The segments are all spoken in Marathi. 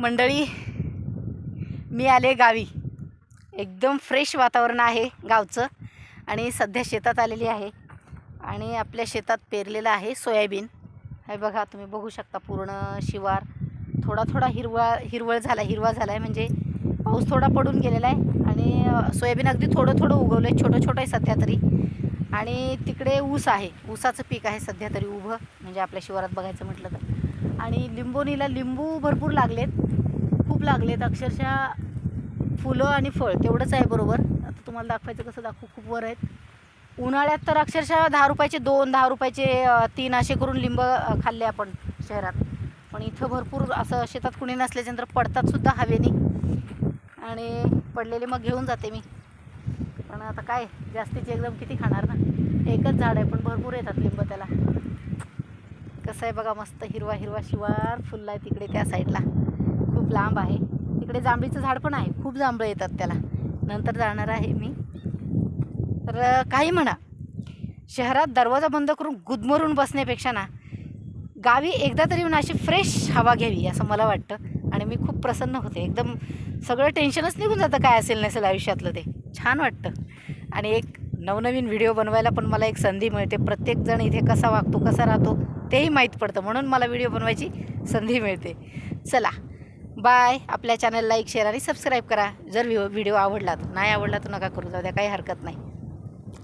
मंडळी मी आले गावी. एकदम फ्रेश वातावरण आहे गावचं आणि सध्या शेतात आलेली आहे. आणि आपल्या शेतात पेरलेलं आहे सोयाबीन. हे बघा तुम्ही बघू शकता पूर्ण शिवार. थोडा थोडा हिरवा हिरवळ झाला हिरवा झाला आहे म्हणजे पाऊस थोडा पडून गेलेला आहे. आणि सोयाबीन अगदी थोडं थोडं उगवलं आहे छोटं छोटं आहे सध्या तरी. आणि तिकडे ऊस आहे. ऊसाचं पीक आहे सध्या तरी उभं म्हणजे आपल्या शिवारात बघायचं म्हटलं तर. आणि लिंबोनीला लिंबू भरपूर लागलेत. खूप लागलेत. अक्षरशः फुलं आणि फळ तेवढंच आहे बरोबर. आता तुम्हाला दाखवायचं कसं दाखवू खूप वर आहेत. उन्हाळ्यात तर अक्षरशः दहा रुपयाचे दोन दहा रुपयाचे तीन असे करून लिंब खाल्ले आपण शहरात. पण इथं भरपूर असं शेतात कुणी नसल्याच्यानंतर पडतातसुद्धा हवेने. आणि पडलेले मग घेऊन जाते मी. पण आता काय जास्तीचे एकदम किती खाणार ना? एकच झाड आहे पण भरपूर येतात लिंब त्याला. कसं आहे बघा मस्त हिरवा हिरवा शिवार फुलला आहे तिकडे त्या साईडला खूप लांब आहे. तिकडे जांभळीचं झाड पण आहे. खूप जांभळं येतात त्याला. नंतर जाणार आहे मी. तर काही म्हणा. शहरात दरवाजा बंद करून गुदमरून बसण्यापेक्षा ना गावी एकदा तरी येऊन अशी फ्रेश हवा घ्यावी असं मला वाटतं. आणि मी खूप प्रसन्न होते. एकदम सगळं टेन्शनच निघून जातं काय असेल नसेल आयुष्यातलं ते. छान वाटतं. आणि एक नवनवीन व्हिडिओ बनवायला पण मला एक संधी मिळते. प्रत्येकजण इथे कसा वागतो कसा राहतो तेही माहीत पडतं. म्हणून मला व्हिडिओ बनवायची संधी मिळते. चला. बाय. आपल्या चॅनल लाईक शेअर आणि सबस्क्राईब करा. जर व्हिडिओ व्हिडिओ आवडला तर. नाही आवडला तर नका करू. जाऊ द्या काही हरकत नाही.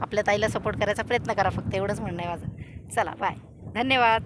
आपल्या ताईला सपोर्ट करायचा प्रयत्न करा फक्त. एवढंच म्हणणं आहे माझं. चला बाय धन्यवाद.